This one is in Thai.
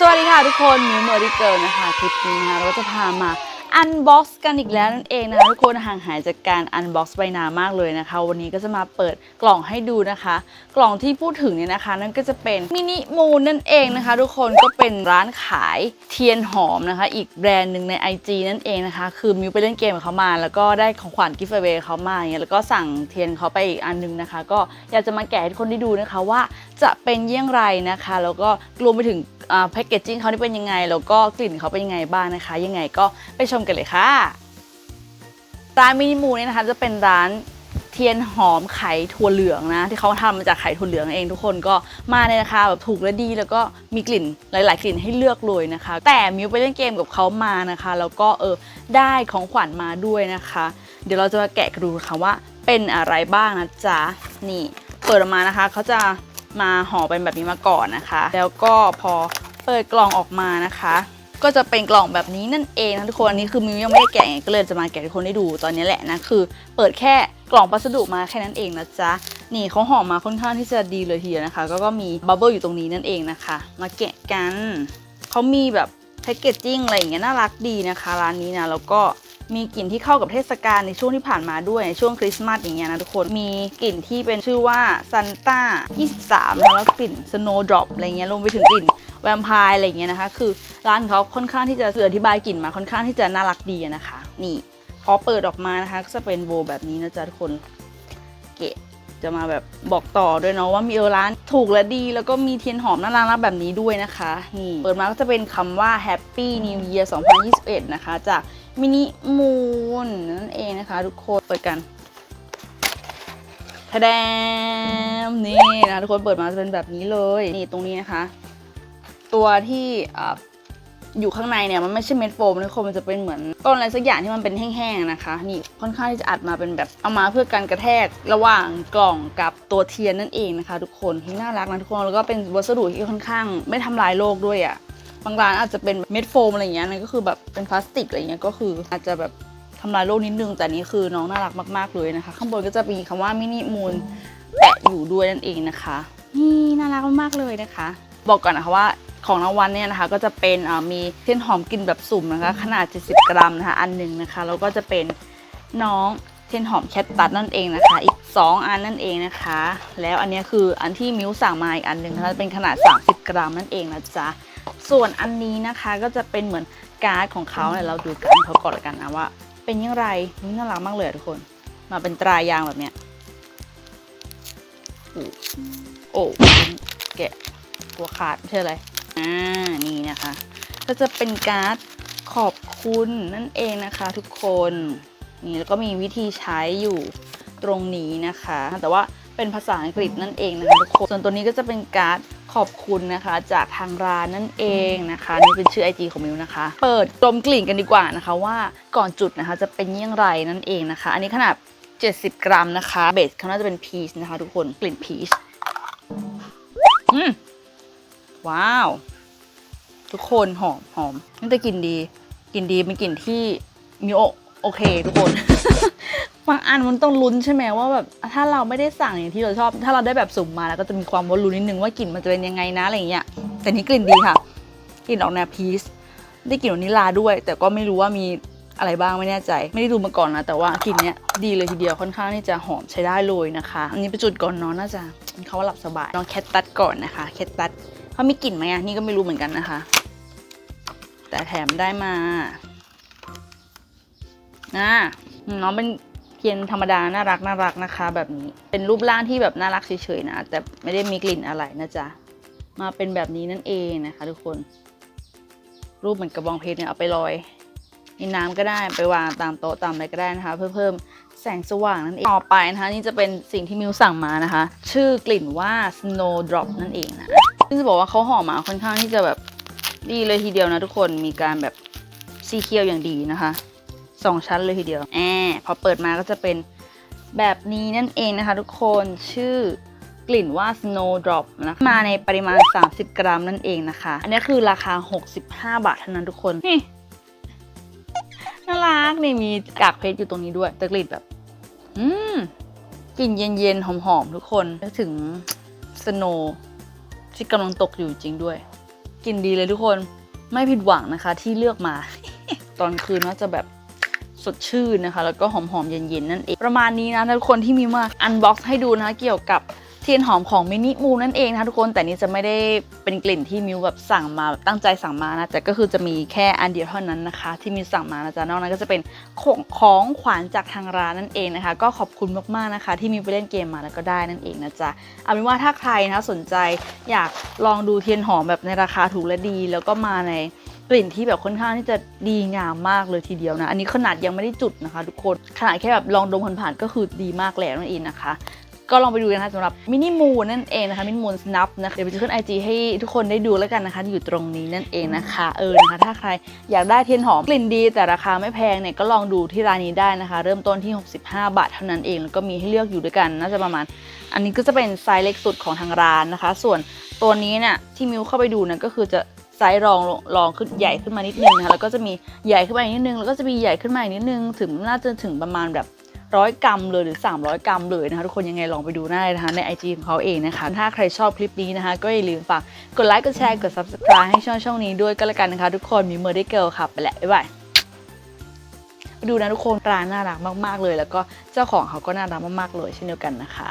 สวัสดีค่ะทุกคนมิวเมอริเกิลนะคะคลิปนี้นะคะเราก็จะพามาอันบ็อกซ์กันอีกแล้วนั่นเองนะคะทุกคนห่างหายจากการอันบ็อกซ์ไปนานมากเลยนะคะ วันนี้ก็จะมาเปิดกล่องให้ดูนะคะ กล่องที่พูดถึงเนี่ยนะคะ นั่นก็จะเป็นมินิมูนนั่นเองนะคะ ทุกคนก็เป็นร้านขายเทียนหอมนะคะ อีกแบรนด์หนึ่งใน IG นั่นเองนะคะ คือมิวไปเล่นเกมกับเขามา แล้วก็ได้ของขวัญกิฟต์เวย์เขามาอย่างเงี้ยแล้วก็สั่งเทียนเขาไปอีกอันหนึงนะคะ ก็อยากจะมาแกะให้ทุกคนได้ดูนะคะว่าจะเป็นเยี่ยงไรนะคะ แล้วก็รวมไปถึง แพ็กเกจจิ้งเขาที่เป็นยังไง แล้วก็กลิ่นเขาเป็นยังไงบ้างนะคะ ยังไงก็ไปชมกันเลยค่ะร้านมินิมูเนี่ยนะคะจะเป็นร้านเทียนหอมไข่ถั่วเหลืองนะ ที่เขาทำมาจากไข่ถั่วเหลืองเองทุกคนก็มาในราคาแบบถูกและดีแล้วก็มีกลิ่นหลาย ๆ กลิ่นให้เลือกเลยนะคะ แต่มิวไปเล่นเกมกับเขามานะคะ แล้วก็เออได้ของขวัญมาด้วยนะคะ เดี๋ยวเราจะมาแกะกันดูนะคะว่าเป็นอะไรบ้างนะจ๊ะนี่เปิดออกมานะคะเขาจะ มาห่อเป็นแบบนี้มาก่อนนะคะ แล้วก็พอเปิดกล่องออกมานะคะ ก็จะเป็นกล่องแบบนี้นั่นเองนะทุกคนอันนี้คือมิวยังไม่ได้แกะไงก็เลยจะมาแกะให้ทุกคนได้ดูตอนนี้แหละนะคือ เปิดแค่กล่องพัสดุมาแค่นั้นเองนะจ๊ะนี่เขาห่อมาค่อนข้างที่จะดีเลยทีเดียวนะคะ ก็ก็มีบับเบิลอยู่ตรงนี้นั่นเองนะคะ มาแกะกันเขามีแบบแพคเกจจิ้งอะไรอย่างเงี้ยน่ารักดีนะคะ ร้านนี้นะแล้วก็ มีกลิ่นที่เข้ากับเทศกาลในช่วงที่ผ่านมาด้วยในช่วงคริสต์มาสอย่างเงี้ยนะทุกคนมีกลิ่นที่เป็นชื่อว่าซันต้า23 แล้วกลิ่น Snow Drop อะไรเงี้ยรวมไปถึงกลิ่นแวมไพร์อะไรเงี้ยนะคะคือร้านเขาค่อนข้างที่จะสื่อธิบายกลิ่นมาค่อนข้างที่จะน่ารักดีนะคะ นี่พอเปิดออกมานะคะก็จะเป็นโบแบบนี้นะจ๊ะทุกคนเกะจะมาแบบบอกต่อด้วยเนาะว่ามีเออร้านถูกและดี แล้วก็มีเทียนหอมน่ารักแบบนี้ด้วยนะคะ นี่ เปิดมาก็จะเป็นคำว่า Happy New Year 2021 นะคะ จาก มินิมูนนั่นเองนะคะ ทุกคนเปิดกันทะแดมนี่นะทุกคนเปิดมาจะเป็นแบบนี้เลยนี่ตรงนี้นะคะ ตัวที่ออยู่ข้างในเนี่ยมันไม่ใช่เม็ดโฟมทุกคนมันจะเป็นเหมือนก้อนอะไรสักอย่างที่มันเป็นแห้งๆนะคะ นี่ค่อนข้างที่จะอัดมาเป็นแบบเอามาเพื่อการกระแทกระหว่างกล่องกับตัวเทียนนั่นเองนะคะ ทุกคนที่น่ารักนะทุกคนแล้วก็เป็นวัสดุที่ค่อนข้าง ไม่ทำลายโลกด้วยอะ่ะ บางร้านอาจจะเป็นเม็ดโฟมอะไรอย่างเงี้ยนั่นก็คือแบบเป็นพลาสติกอะไรเงี้ยก็คืออาจจะแบบทำลายโลกนิดนึง แต่นี่คือน้องน่ารักมากๆเลยนะคะ ข้างบนก็จะมีคำว่ามินิมูนแปะอยู่ด้วยนั่นเองนะคะนี่น่ารักมากๆเลยนะคะ บอกก่อนนะคะว่าของรางวัลเนี่ยนะคะก็จะเป็นอ่ามีเทียนหอมกลิ่นแบบสุ่มนะคะ ขนาด 70 กรัมนะคะอันหนึ่งนะคะแล้วก็จะเป็นน้องเทียนหอมแคทตัดนั่นเองนะคะ อีก 2 อันนั่นเองนะคะ แล้วอันนี้คืออันที่มิวสั่งมาอีกอันหนึ่งนะคะเป็นขนาด 30 กรัมนั่นเองนะจ๊ะ ส่วนอันนี้นะคะก็จะเป็นเหมือนการ์ดของเขาเนี่ยเราดูกันเขาก่อนละกันนะว่า เป็นยังไงนี่น่ารักมากเลยทุกคน มาเป็นตรายางแบบเนี้ยโอ้โอ้แกะตัวขาดไม่ใช่อะไรอ่านี่นะคะ ก็จะเป็นการ์ดขอบคุณนั่นเองนะคะ ทุกคนนี่แล้วก็มีวิธีใช้อยู่ตรงนี้นะคะ แต่ว่าเป็นภาษาอังกฤษนั่นเองนะคะทุกคนส่วนตัวนี้ก็จะเป็นการ์ด ขอบคุณนะคะจากทางร้านนั่นเองนะคะนี่เป็นชื่อ IG ของมิวนะคะ เปิดดมกลิ่นกันดีกว่านะคะว่าก่อนจุดนะคะจะเป็นยี่ยงไรนั่นเองนะคะ อันนี้ขนาด 70 กรัมนะคะ เบสเขาน่าจะเป็นพีชนะคะ ทุกคนกลิ่นพีชอืมว้าว ทุกคนหอมหอมนี่แต่กลิ่นดีกลิ่นดีเป็นกลิ่นที่มีโอโอเคทุกคน บางอันมันต้องลุ้นใช่ไหมว่าแบบถ้าเราไม่ได้สั่งอย่างที่เราชอบ ถ้าเราได้แบบสุ่มมาแล้วก็จะมีความวนลุ้นนิดนึงว่ากลิ่นมันจะเป็นยังไงนะอะไรอย่างเงี้ยแต่นี่กลิ่นดีค่ะกลิ่นออกแนวพีชได้กลิ่นวานิลาด้วย แต่ก็ไม่รู้ว่ามีอะไรบ้างไม่แน่ใจ ไม่ได้ดูมาก่อนนะแต่ว่ากลิ่นเนี้ยดีเลยทีเดียวค่อนข้างที่จะหอมใช้ได้เลยนะคะ อันนี้เป็นจุดก่อนนอนน่าจะเขาว่าหลับสบายลองแคทตัดก่อนนะคะแคทตัดเขามีกลิ่นไหมอะนี่ก็ไม่รู้เหมือนกันนะคะ แต่แถมได้มานะน้องเป็น เพียนธรรมดาน่ารักน่ารักนะคะ แบบนี้เป็นรูปร่างที่แบบน่ารักเฉยๆนะ แต่ไม่ได้มีกลิ่นอะไรนะจ๊ะมาเป็นแบบนี้นั่นเองนะคะ ทุกคน รูปเหมือนกระบองเพชรเนี่ยเอาไปลอยในน้ำก็ได้ไปวางตามโต๊ะตามอะไรก็ได้นะคะ เพื่อเพิ่มแสงสว่างนั่นเองต่อไปนะคะนี่จะเป็นสิ่งที่มิวสั่งมานะคะ ชื่อกลิ่นว่า snow drop นั่นเองนะซึ่งจะบอกว่าเขาห่อมาค่อนข้างที่จะแบบดีเลยทีเดียวนะทุกคนมีการแบบซีเคียวอย่างดีนะคะ สองชั้นเลยทีเดียวแอบพอเปิดมาก็จะเป็นแบบนี้นั่นเองนะคะทุกคนชื่อกลิ่นว่า snow drop นะคะมาในปริมาณ 30 กรัมนั่นเองนะคะ อันนี้คือราคา 65 บาทเท่านั้นทุกคน นี่น่ารักนี่มีกากเพชรอยู่ตรงนี้ด้วยแต่กลิ่นแบบ อืมกลิ่นเย็นๆหอมๆทุกคนนึกถึงสโนว์ที่กำลังตกอยู่จริงด้วยกลิ่นดีเลยทุกคนไม่ผิดหวังนะคะ ที่เลือกมา ตอนคืนน่าจะแบบ สดชื่นนะคะ แล้วก็หอมๆเย็นๆนั่นเองประมาณนี้นะทุกคนที่มีมาอันบ็อกซ์ให้ดูนะคะเกี่ยวกับเทียนหอมของมินิมูนั่นเองนะคะทุกคนแต่นี้จะไม่ได้เป็นกลิ่นที่มิวแบบสั่งมาตั้งใจสั่งมานะแต่ก็คือจะมีแค่อันเดียวเท่านั้นนะคะ ที่มิวสั่งมานะจ๊ะนอกนั้นก็จะเป็นของของขวัญจากทางร้านนั่นเองนะคะ ก็ขอบคุณมากๆนะคะ ที่มิวไปเล่นเกมมาแล้วก็ได้นั่นเองนะจ๊ะเอาเป็นว่าถ้าใครนะคะสนใจอยากลองดูเทียนหอมแบบในราคาถูกและดี แล้วก็มาใน กลิ่นที่แบบค่อนข้างที่จะดีงามมากเลยทีเดียวนะ อันนี้ขนาดยังไม่ได้จุดนะคะ ทุกคนขนาดแค่แบบลองดมผ่านๆก็คือดีมากแล้วนั่นเองนะคะ ก็ลองไปดูกันนะคะสำหรับมินิมูนนั่นเองนะคะมินิมูนสนับนะคะเดี๋ยวไปจะขึ้นไอจีให้ทุกคนได้ดูแล้วกันนะคะ อยู่ตรงนี้นั่นเองนะคะเออนะคะ ถ้าใครอยากได้เทียนหอมกลิ่นดีแต่ราคาไม่แพงเนี่ยก็ลองดูที่ร้านนี้ได้นะคะ เริ่มต้นที่ 65 บาทเท่านั้นเองแล้วก็มีให้เลือกอยู่ด้วยกันน่าจะประมาณ อันนี้ก็จะเป็นไซส์เล็กสุดของทางร้านนะคะ ส่วนตัวนี้เนี่ยที่มิวเข้าไปดูนี่ยก็คือจะ ไซส์รองรองขึ้นใหญ่ขึ้นมานิดนึงนะคะ แล้วก็จะมีใหญ่ขึ้นมาอีกนิดนึง แล้วก็จะมีใหญ่ขึ้นมาอีกนิดนึง ถึงน่าจะถึงประมาณแบบร้อยกรัมเลยหรือ 300 กรัมเลยนะคะ ทุกคนยังไงลองไปดูได้นะคะใน IG ของเขาเองนะคะ ถ้าใครชอบคลิปนี้นะคะ ก็อย่าลืมฝากกดไลค์กดแชร์กด subscribe ให้ช่องช่องนี้ด้วยก็แล้วกันนะคะ ทุกคนมีเมอร์ได้เกิลค่ะไปแหล้วบ๊ายบายดูนะทุกคนร้านน่ารักมาก ๆ เลย แล้วก็เจ้าของเขาก็น่ารักมากๆเลยเช่นเดียวกันนะคะ